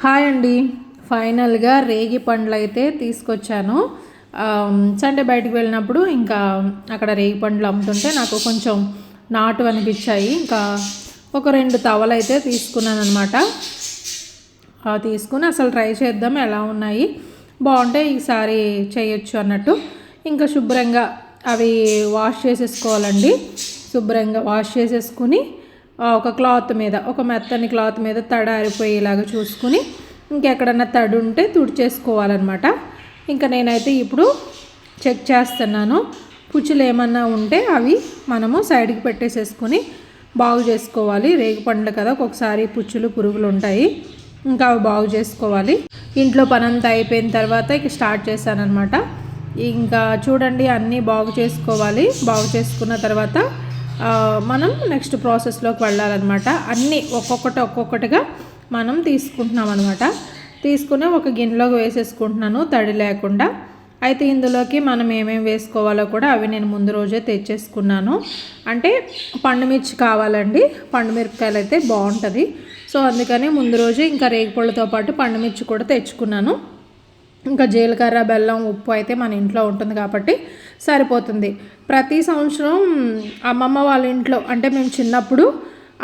Hi అండి. ఫైనల్గా రేగి పండ్లు అయితే తీసుకొచ్చాను సండే బయటకు వెళ్ళినప్పుడు ఇంకా అక్కడ రేగి పండ్లు అమ్ముతుంటే నాకు కొంచెం నాటు అనిపించాయి. ఇంకా ఒక రెండు తవలు అయితే తీసుకున్నాను అనమాట తీసుకుని అసలు ట్రై చేద్దాం ఎలా ఉన్నాయి. బాగుంటే ఈసారి చేయొచ్చు అన్నట్టు. ఇంకా శుభ్రంగా అవి వాష్ చేసేసుకోవాలండి. శుభ్రంగా వాష్ చేసేసుకుని ఒక క్లాత్ మీద ఒక మెత్తని క్లాత్ మీద తడ ఆరిపోయేలాగా చూసుకుని ఇంకెక్కడన్నా తడి ఉంటే తుడిచేసుకోవాలన్నమాట. ఇంకా నేనైతే ఇప్పుడు చెక్ చేస్తున్నాను. పుచ్చులు ఏమన్నా ఉంటే అవి మనము సైడ్కి పెట్టేసేసుకొని బాగు చేసుకోవాలి. రేగి పండ్లు కదా ఒక్కొక్కసారి పుచ్చులు పురుగులు ఉంటాయి. ఇంకా అవి బాగు చేసుకోవాలి. ఇంట్లో పనంతా అయిపోయిన తర్వాత ఇక స్టార్ట్ చేశానమాట ఇంకా చూడండి అన్నీ బాగు చేసుకోవాలి. బాగు చేసుకున్న తర్వాత మనం నెక్స్ట్ ప్రాసెస్లోకి వెళ్ళాలన్నమాట. అన్నీ ఒక్కొక్కటి ఒక్కొక్కటిగా మనం తీసుకుంటున్నాం అనమాట తీసుకుని ఒక గిన్నెలోకి వేసేసుకుంటున్నాను తడి లేకుండా. అయితే ఇందులోకి మనం ఏమేమి వేసుకోవాలో కూడా అవి నేను ముందు రోజే తెచ్చేసుకున్నాను. అంటే పండుమిర్చి కావాలండి. పండుమిరపకాయలు అయితే బాగుంటుంది. సో అందుకని ముందు రోజే ఇంకా రేగిపళ్ళతో పాటు పండుమిర్చి కూడా తెచ్చుకున్నాను. ఇంకా జీలకర్ర బెల్లం ఉప్పు అయితే మన ఇంట్లో ఉంటుంది కాబట్టి సరిపోతుంది. ప్రతి సంవత్సరం అమ్మమ్మ వాళ్ళ ఇంట్లో అంటే మేము చిన్నప్పుడు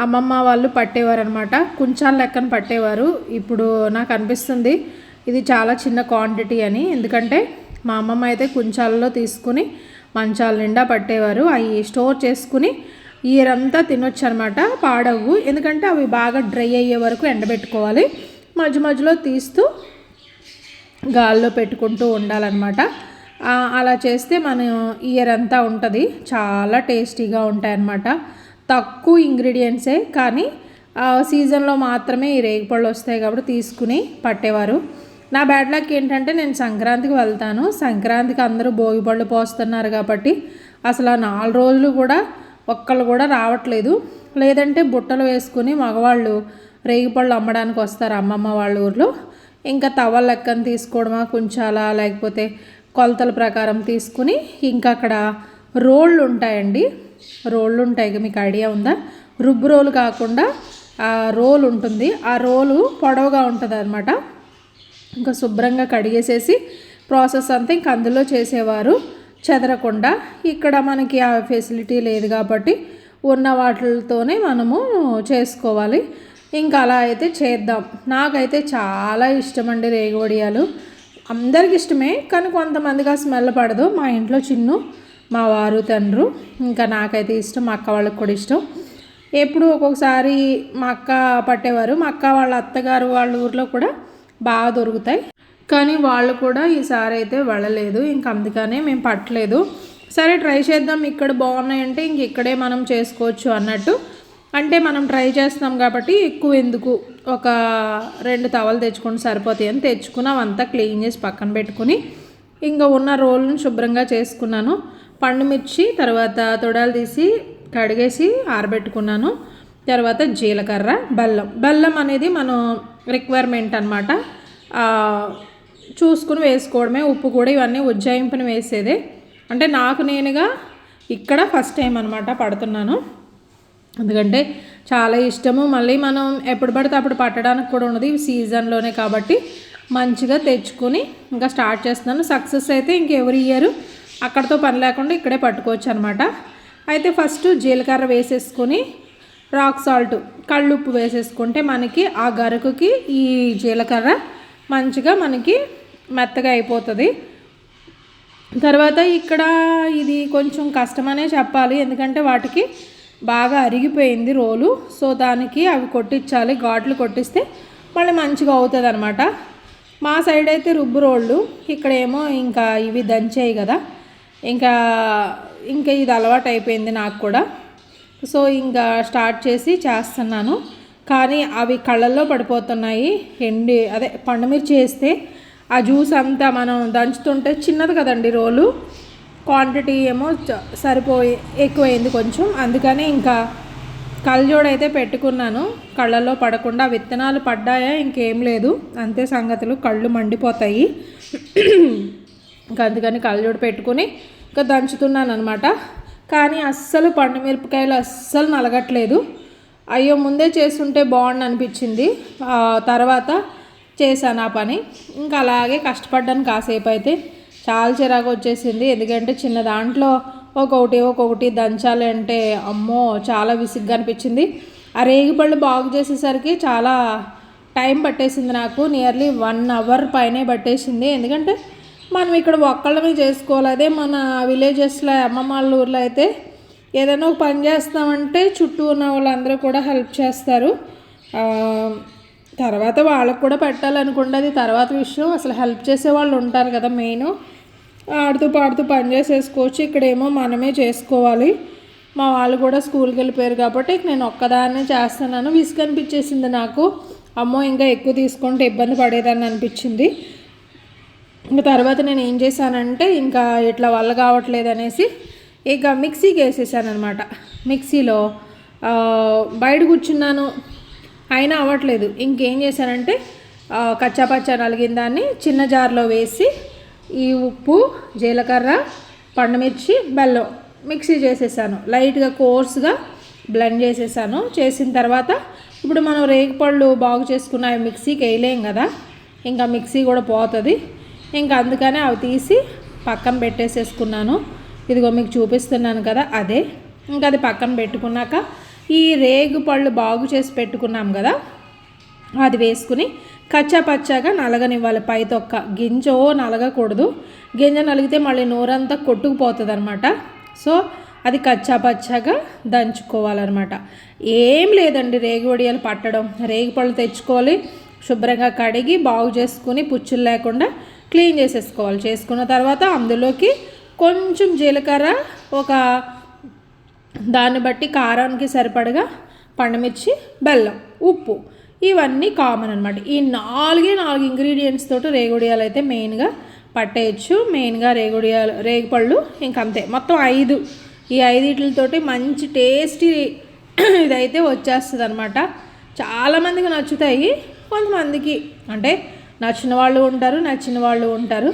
అమ్మమ్మ వాళ్ళు పట్టేవారు అనమాట కుంచాల లెక్కన పట్టేవారు. ఇప్పుడు నాకు అనిపిస్తుంది ఇది చాలా చిన్న క్వాంటిటీ అని. ఎందుకంటే మా అమ్మమ్మ అయితే కుంచాలలో తీసుకుని మంచాల నిండా పట్టేవారు. అవి స్టోర్ చేసుకుని ఇయరంతా తినొచ్చు అనమాట పాడవు ఎందుకంటే అవి బాగా డ్రై అయ్యే వరకు ఎండబెట్టుకోవాలి. మధ్య మధ్యలో తీస్తూ గాల్లో పెట్టుకుంటూ ఉండాలన్నమాట. అలా చేస్తే మన ఇయర్ అంతా ఉంటుంది. చాలా టేస్టీగా ఉంటాయి అన్నమాట తక్కువ ఇంగ్రీడియంట్సే కానీ ఆ, సీజన్లో మాత్రమే ఈ రేగిపళ్ళు వస్తాయి కాబట్టి తీసుకుని పట్టేవారు. నా బ్యాడ్ లక్ ఏంటంటే నేను సంక్రాంతికి వెళ్తాను. సంక్రాంతికి అందరూ భోగి పళ్ళు పోస్తున్నారు కాబట్టి అసలు ఆ నాలుగు రోజులు కూడా ఒక్కళ్ళు కూడా రావట్లేదు. లేదంటే బుట్టలు వేసుకుని మగవాళ్ళు రేగిపళ్ళు అమ్మడానికి వస్తారు అమ్మమ్మ వాళ్ళ ఊర్లో. ఇంకా తవ లెక్కన తీసుకోవడమా కొంచెం అలా లేకపోతే కొలతల ప్రకారం తీసుకుని ఇంకా అక్కడ రోళ్ళు ఉంటాయండి రోళ్ళు ఉంటాయి ఇక మీకు ఐడియా ఉందా? రుబ్బు రోలు కాకుండా ఆ రోల్ ఉంటుంది. ఆ రోలు పొడవుగా ఉంటుంది అనమాట ఇంకా శుభ్రంగా కడిగేసేసి ప్రాసెస్ అంతా ఇంక అందులో చేసేవారు. చెదరకుండా ఇక్కడ మనకి ఆ ఫెసిలిటీ లేదు కాబట్టి ఉన్న వాటితోనే మనము చేసుకోవాలి. ఇంకా అలా అయితే చేద్దాం. నాకైతే చాలా ఇష్టం అండి రేగువడియాలు. అందరికి ఇష్టమే కానీ కొంతమందికి ఆ స్మెల్ పడదు. మా ఇంట్లో చిన్ను మా వారు తండ్రు ఇంకా నాకైతే ఇష్టం మా అక్క వాళ్ళకి కూడా ఇష్టం. ఎప్పుడు ఒక్కొక్కసారి మా అక్క పట్టేవారు. మా అక్క వాళ్ళ అత్తగారు వాళ్ళ ఊర్లో కూడా బాగా దొరుకుతాయి. కానీ వాళ్ళు కూడా ఈసారి అయితే వెళ్ళలేదు. ఇంక అందుకనే మేము పట్టలేదు. సరే ట్రై చేద్దాం. ఇక్కడ బాగున్నాయంటే ఇంక ఇక్కడే మనం చేసుకోవచ్చు అన్నట్టు అంటే మనం ట్రై చేస్తున్నాం కాబట్టి ఎక్కువ ఎందుకు ఒక రెండు తవలు తెచ్చుకొని సరిపోతాయి అని తెచ్చుకుని అవంతా క్లీన్ చేసి పక్కన పెట్టుకుని ఇంకా ఉన్న రోల్ని శుభ్రంగా చేసుకున్నాను. పండు మిర్చి తర్వాత తొడాలు తీసి కడిగేసి ఆరబెట్టుకున్నాను. తర్వాత జీలకర్ర బెల్లం. బెల్లం అనేది మనం రిక్వైర్మెంట్ అనమాట చూసుకుని వేసుకోవడమే. ఉప్పు కూడా ఇవన్నీ ఉజ్జాయింపుని వేసేదే. అంటే నాకు నేనుగా ఇక్కడ ఫస్ట్ టైం అనమాట పడుతున్నాను. ఎందుకంటే చాలా ఇష్టము. మళ్ళీ మనం ఎప్పుడు పడితే అప్పుడు పట్టడానికి కూడా ఉండదు. సీజన్లోనే కాబట్టి మంచిగా తెచ్చుకొని ఇంకా స్టార్ట్ చేస్తున్నాను. సక్సెస్ అయితే ఇంక ఎవరి ఇయర్ అక్కడతో పని లేకుండా ఇక్కడే పట్టుకోవచ్చు అనమాట అయితే ఫస్ట్ జీలకర్ర వేసేసుకొని రాక్ సాల్ట్ కళ్ళుప్పు వేసేసుకుంటే మనకి ఆ గరుకుకి ఈ జీలకర్ర మంచిగా మనకి మెత్తగా అయిపోతుంది. తర్వాత ఇక్కడ ఇది కొంచెం కష్టమనే చెప్పాలి. ఎందుకంటే వాటికి బాగా అరిగిపోయింది రోలు. సో దానికి అవి కొట్టించాలి. ఘాట్లు కొట్టిస్తే మళ్ళీ మంచిగా అవుతుంది అనమాట మా సైడ్ అయితే రుబ్బు రోళ్ళు. ఇక్కడేమో ఇంకా ఇవి దంచేయి కదా. ఇంకా ఇంకా ఇది అలవాటు అయిపోయింది నాకు కూడా. సో ఇంకా స్టార్ట్ చేసి చేస్తున్నాను. కానీ అవి కళ్ళల్లో పడిపోతున్నాయి. ఎండి అదే పండుమిర్చి వేస్తే ఆ జ్యూస్ అంతా మనం దంచుతుంటే చిన్నది కదండి రోలు. క్వాంటిటీ ఏమో సరిపోయి ఎక్కువైంది కొంచెం. అందుకని ఇంకా కళ్ళజోడు అయితే పెట్టుకున్నాను. కళ్ళల్లో పడకుండా విత్తనాలు పడ్డాయా ఇంకేం లేదు. అంతే సంగతులు. కళ్ళు మండిపోతాయి. ఇంకా అందుకని కళ్ళజోడు పెట్టుకుని ఇంకా దంచుతున్నాను అనమాట కానీ అస్సలు పండు మిరపకాయలు అస్సలు నలగట్లేదు. అయ్యో ముందే చేస్తుంటే బాగుండు అనిపించింది తర్వాత చేశాను ఆ పని. ఇంకా అలాగే కష్టపడ్డాను కాసేపు అయితే చాలా చిరాకు వచ్చేసింది. ఎందుకంటే చిన్న దాంట్లో ఒక్కొక్కటి ఒక్కొక్కటి దంచాలి అంటే అమ్మో చాలా విసిగ్గా అనిపించింది. ఆ రేగిపళ్ళు బాగు చేసేసరికి చాలా టైం పట్టేసింది నాకు. నియర్లీ వన్ అవర్ పైనే పట్టేసింది. ఎందుకంటే మనం ఇక్కడ ఒక్కళ్ళమే చేసుకోవాలి. అదే మన విలేజెస్లో అమ్మమ్మ వాళ్ళ ఊర్లో అయితే ఏదైనా ఒక పని చేస్తామంటే చుట్టూ ఉన్న వాళ్ళందరూ కూడా హెల్ప్ చేస్తారు. తర్వాత వాళ్ళకు కూడా పెట్టాలనుకుంటే అది తర్వాత విషయం అసలు హెల్ప్ చేసే వాళ్ళు ఉంటారు కదా మెయిన్. ఆడుతూ పాడుతూ పని చేసేసుకోవచ్చు. ఇక్కడేమో మనమే చేసుకోవాలి. మా వాళ్ళు కూడా స్కూల్కి వెళ్ళిపోయారు కాబట్టి నేను ఒక్కదాన్నే చేస్తున్నాను. విసుగు అనిపించేసింది నాకు. అమ్మో ఇంకా ఎక్కువ తీసుకుంటే ఇబ్బంది పడేదాన్ని అనిపించింది. ఇంకా తర్వాత నేను ఏం చేశానంటే ఇంకా ఇట్లా వల్ల కావట్లేదు అనేసి ఇక మిక్సీకి వేసేసానమాట మిక్సీలో బయట కూర్చున్నాను. అయినా అవ్వట్లేదు. ఇంకేం చేశానంటే కచ్చాపచ్చా కచ్చా పచ్చా నలిగిన దాన్ని చిన్న జార్లో వేసి ఈ ఉప్పు జీలకర్ర పండుమిర్చి బెల్లం మిక్సీ చేసేసాను. లైట్గా కోర్స్గా బ్లెండ్ చేసేసాను. చేసిన తర్వాత ఇప్పుడు మనం రేగిపళ్ళు బాగు చేసుకున్న మిక్సీకి వేయలేం కదా ఇంకా మిక్సీ కూడా పోతుంది. ఇంకా అందుకనే అవి తీసి పక్కన పెట్టేసేసుకున్నాను. ఇదిగో మీకు చూపిస్తున్నాను కదా అదే. ఇంకా అది పక్కన పెట్టుకున్నాక ఈ రేగు పళ్ళు బాగు చేసి పెట్టుకున్నాం కదా అది వేసుకుని కచ్చా పచ్చాగా నలగనివ్వాలి. పై తొక్క గింజో నలగకూడదు. గింజ నలిగితే మళ్ళీ నోరంతా కొట్టుకుపోతుంది అనమాట సో అది కచ్చా పచ్చాగా దంచుకోవాలన్నమాట. ఏం లేదండి రేగి వడియాలు పట్టడం. రేగి పళ్ళు తెచ్చుకోవాలి. శుభ్రంగా కడిగి బాగు చేసుకుని పుచ్చులు లేకుండా క్లీన్ చేసేసుకోవాలి. చేసుకున్న తర్వాత అందులోకి కొంచెం జీలకర్ర ఒక దాన్ని బట్టి కారానికి సరిపడగా పండుమిర్చి బెల్లం ఉప్పు. ఇవన్నీ కామన్ అనమాట ఈ నాలుగే నాలుగు ఇంగ్రీడియంట్స్ తోటి రేగుడియాలు అయితే మెయిన్గా పట్టేయచ్చు. మెయిన్గా రేగుడియాలు రేగిపళ్ళు ఇంకంతే. మొత్తం ఐదు. ఈ ఐదిట్లతోటి మంచి టేస్టీ ఇదైతే వచ్చేస్తుంది అనమాట చాలామందికి నచ్చుతాయి. కొంతమందికి అంటే నచ్చిన వాళ్ళు ఉంటారు నచ్చిన వాళ్ళు ఉంటారు.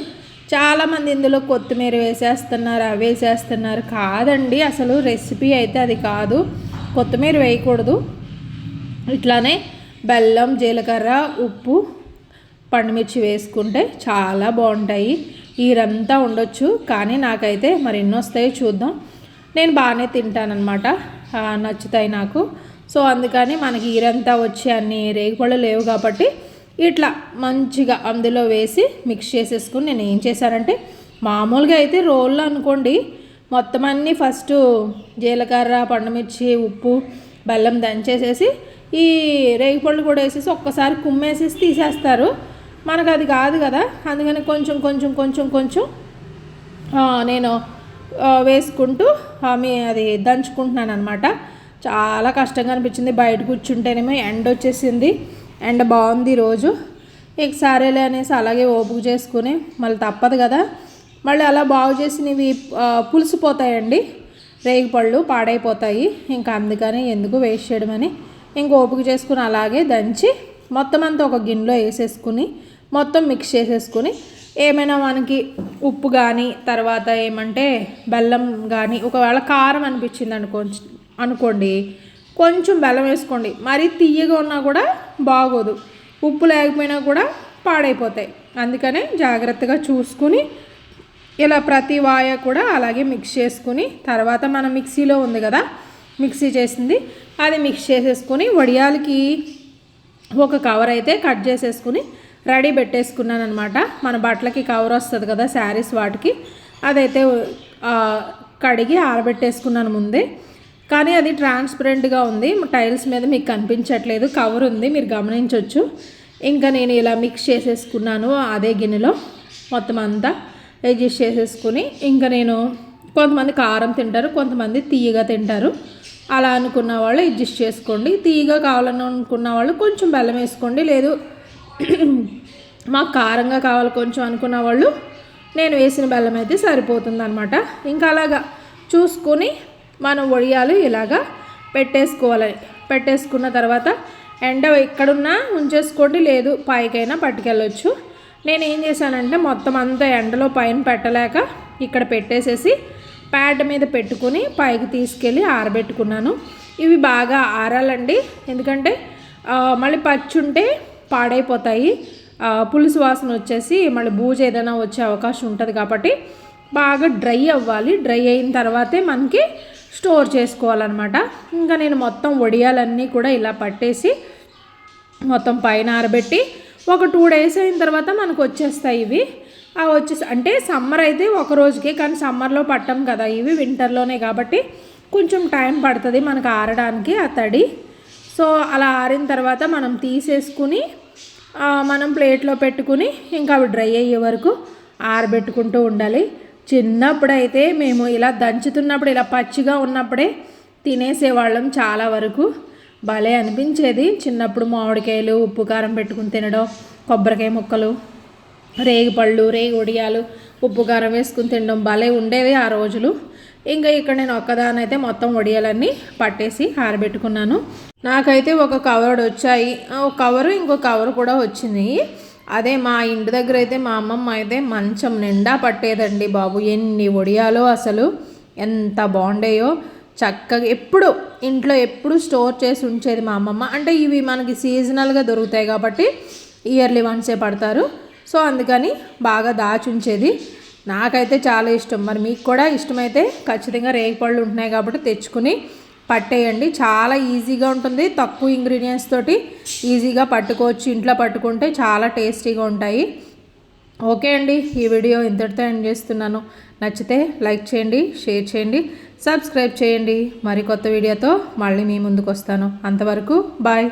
చాలామంది ఇందులో కొత్తిమీర వేసేస్తున్నారు అవి వేసేస్తున్నారు. కాదండి అసలు రెసిపీ అయితే అది కాదు. కొత్తిమీర వేయకూడదు. ఇట్లానే బెల్లం జీలకర్ర ఉప్పు పండుమిర్చి వేసుకుంటే చాలా బాగుంటాయి. ఈరంతా ఉండొచ్చు కానీ నాకైతే మరి ఎన్ని వస్తాయో చూద్దాం. నేను బాగానే తింటానన్నమాట. నచ్చుతాయి నాకు. సో అందుకని మనకి ఈరంతా వచ్చి అన్ని రేగుపళ్ళు లేవు కాబట్టి ఇట్లా మంచిగా అందులో వేసి మిక్స్ చేసేసుకుని నేను ఏం చేశానంటే మామూలుగా అయితే రోల్లో అనుకోండి మొత్తం అన్నీ ఫస్ట్ జీలకర్ర పండుమిర్చి ఉప్పు బెల్లం దంచేసేసి ఈ రేగిపళ్ళు కూడా వేసేసి ఒక్కసారి కుమ్మేసేసి తీసేస్తారు. మనకు అది కాదు కదా. అందుకని కొంచెం కొంచెం కొంచెం కొంచెం నేను వేసుకుంటూ మీ అది దంచుకుంటున్నాను అనమాట చాలా కష్టంగా అనిపించింది బయట కూర్చుంటేనేమో ఎండ వచ్చేసింది. ఎండ బాగుంది ఈరోజు. ఇక సరేలే అనేసి అలాగే ఓపుకు చేసుకుని మళ్ళీ తప్పదు కదా. మళ్ళీ అలా బాగు చేసినవి పులిసిపోతాయండి. రేగిపళ్ళు పాడైపోతాయి. ఇంకా అందుకని ఎందుకు వేస్ట్ చేయడమని ఇంక ఓపిక చేసుకుని అలాగే దంచి మొత్తం అంతా ఒక గిన్నెలో వేసేసుకుని మొత్తం మిక్స్ చేసేసుకుని ఏమైనా మనకి ఉప్పు కానీ తర్వాత ఏమంటే బెల్లం కానీ ఒకవేళ కారం అనిపించింది అనుకో అనుకోండి కొంచెం బెల్లం వేసుకోండి. మరీ తీయగా ఉన్నా కూడా బాగోదు. ఉప్పు లేకపోయినా కూడా పాడైపోతాయి. అందుకనే జాగ్రత్తగా చూసుకుని ఇలా ప్రతి వాయ కూడా అలాగే మిక్స్ చేసుకుని తర్వాత మన మిక్సీలో ఉంది కదా మిక్సీ చేసింది. అది మిక్స్ చేసేసుకొని వడియాలకి ఒక కవర్ అయితే కట్ చేసేసుకుని రెడీ పెట్టేసుకున్నాను అనమాట మన బట్టలకి కవర్ వస్తుంది కదా శారీస్ వాటికి. అదైతే కడిగి ఆరబెట్టేసుకున్నాను ముందే. కానీ అది ట్రాన్స్పరెంట్గా ఉంది. టైల్స్ మీద మీకు కనిపించట్లేదు. కవర్ ఉంది. మీరు గమనించవచ్చు ఇంకా నేను ఇలా మిక్స్ చేసేసుకున్నాను. అదే గిన్నెలో మొత్తం అంతా అడ్జస్ట్ చేసేసుకుని ఇంకా నేను కొంతమంది కారం తింటారు కొంతమంది తీయగా తింటారు. అలా అనుకున్న వాళ్ళు అడ్జస్ట్ చేసుకోండి. తీయగా కావాలని అనుకున్న వాళ్ళు కొంచెం బెల్లం వేసుకోండి. లేదు మాకు కారంగా కావాలి కొంచెం అనుకున్న వాళ్ళు నేను వేసిన బెల్లం అయితే సరిపోతుంది అనమాట ఇంకా అలాగా చూసుకొని మనం వడియాలు ఇలాగా పెట్టేసుకోవాలి. పెట్టేసుకున్న తర్వాత ఎండ ఎక్కడున్నా ఉంచేసుకోండి. లేదు పైకైనా పట్టుకెళ్ళొచ్చు. నేను ఏం చేశానంటే మొత్తం అంతా ఎండలో పైన పెట్టలేక ఇక్కడ పెట్టేసేసి ప్యాడ్ మీద పెట్టుకుని పైకి తీసుకెళ్ళి ఆరబెట్టుకున్నాను. ఇవి బాగా ఆరాలండి. ఎందుకంటే మళ్ళీ మళ్ళీ పచ్చుంటే పాడైపోతాయి. పులుసు వాసన వచ్చేసి మళ్ళీ బూజు ఏదైనా వచ్చే అవకాశం ఉంటుంది కాబట్టి బాగా డ్రై అవ్వాలి. డ్రై అయిన తర్వాతే మనకి స్టోర్ చేసుకోవాలన్నమాట. ఇంకా నేను మొత్తం వడియాలన్నీ కూడా ఇలా పట్టేసి మొత్తం పైన ఆరబెట్టి ఒక టూ డేస్ అయిన తర్వాత మనకు వచ్చేస్తాయి ఇవి. వచ్చేసి అంటే సమ్మర్ అయితే ఒక రోజుకే కానీ సమ్మర్లో పట్టం కదా ఇవి వింటర్లోనే కాబట్టి కొంచెం టైం పడుతుంది మనకు ఆరడానికి ఆ తడి. సో అలా ఆరిన తర్వాత మనం తీసేసుకుని మనం ప్లేట్లో పెట్టుకుని ఇంకా అవి డ్రై అయ్యే వరకు ఆరబెట్టుకుంటూ ఉండాలి. చిన్నప్పుడైతే మేము ఇలా దంచుతున్నప్పుడు ఇలా పచ్చిగా ఉన్నప్పుడే తినేసేవాళ్ళం చాలా వరకు. భలే అనిపించేది చిన్నప్పుడు మామిడికాయలు ఉప్పు కారం పెట్టుకుని తినడం కొబ్బరికాయ ముక్కలు. రేగిపళ్ళు రేగి ఉడియాలు ఉప్పు కారం వేసుకుని తినడం భలే ఉండేవి ఆ రోజులు. ఇంకా ఇక్కడ నేను ఒక్కదాని అయితే మొత్తం వడియాలన్నీ పట్టేసి ఆరబెట్టుకున్నాను. నాకైతే ఒక కవర్ వచ్చాయి. ఒక కవరు ఇంకో కవర్ కూడా వచ్చింది. అదే మా ఇంటి దగ్గర అయితే మా అమ్మమ్మ అయితే మంచం నిండా పట్టేదండి బాబు. ఎన్ని వడియాలో అసలు ఎంత బాగుండేయో. చక్కగా ఎప్పుడు ఇంట్లో ఎప్పుడు స్టోర్ చేసి ఉంచేది మా అమ్మమ్మ. అంటే ఇవి మనకి సీజనల్గా దొరుకుతాయి కాబట్టి ఇయర్లీ వన్సే పడతారు. సో అందుకని బాగా దాచి ఉంచేది నాకైతే చాలా ఇష్టం. మరి మీకు కూడా ఇష్టమైతే ఖచ్చితంగా రేగిపళ్ళు ఉంటున్నాయి కాబట్టి తెచ్చుకుని పట్టేయండి. చాలా ఈజీగా ఉంటుంది. తక్కువ ఇంగ్రీడియంట్స్ తోటి ఈజీగా పట్టుకోవచ్చు. ఇంట్లో పట్టుకుంటే చాలా టేస్టీగా ఉంటాయి. ఓకే అండి. ఈ వీడియో ఇంతటితో ఎండ్ చేస్తున్నాను. నచ్చితే లైక్ చేయండి షేర్ చేయండి సబ్స్క్రైబ్ చేయండి. మరి కొత్త వీడియోతో మళ్ళీ మీ ముందుకు వస్తాను. అంతవరకు బాయ్.